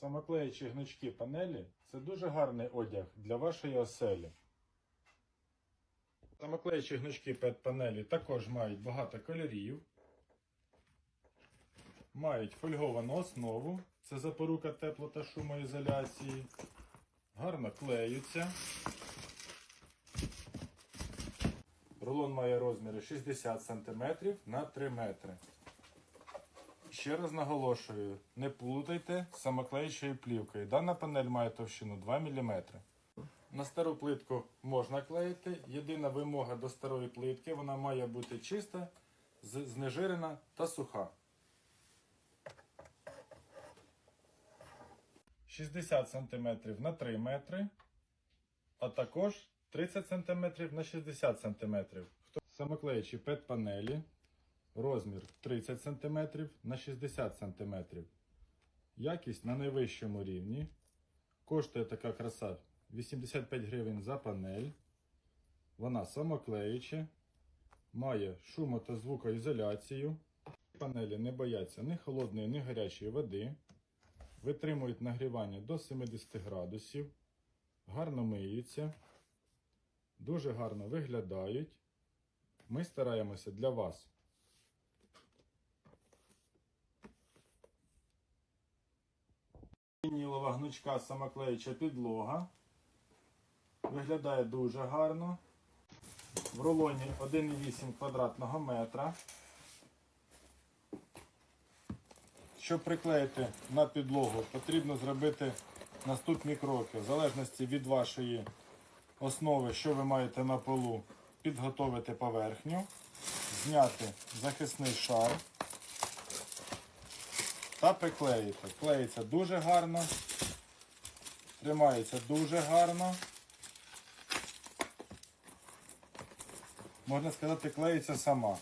Самоклеючі гнучкі панелі це дуже гарний одяг для вашої оселі. Самоклеючі гнучкі панелі також мають багато кольорів, мають фольговану основу, це запорука тепло та шумоізоляції, гарно клеються. Рулон має розміри 60 см на 3 метри. Ще раз наголошую, не плутайте з самоклеючою плівкою. Дана панель має товщину 2 мм. На стару плитку можна клеїти. Єдина вимога до старої плитки вона має бути чиста, знежирена та суха. 60 см на 3 метри, а також 30 см на 60 см. Самоклеючі пет-панелі розмір 30 см на 60 см. Якість на найвищому рівні. Коштує така краса 85 гривень за панель. Вона самоклеюча, має шумо та звукоізоляцію. Панелі не бояться ні холодної, ні гарячої води. Витримують нагрівання до 70 градусів. Гарно миються. Дуже гарно виглядають. Ми стараємося для вас. Вінілова гнучка самоклеюча підлога. Виглядає дуже гарно. В рулоні 1,8 квадратного метра. Щоб приклеїти на підлогу, потрібно зробити наступні кроки. В залежності від вашої основи, що ви маєте на полу, підготовити поверхню, зняти захисний шар та приклеїти. Клеїться дуже гарно, тримається дуже гарно. Можна сказати, клеїться сама.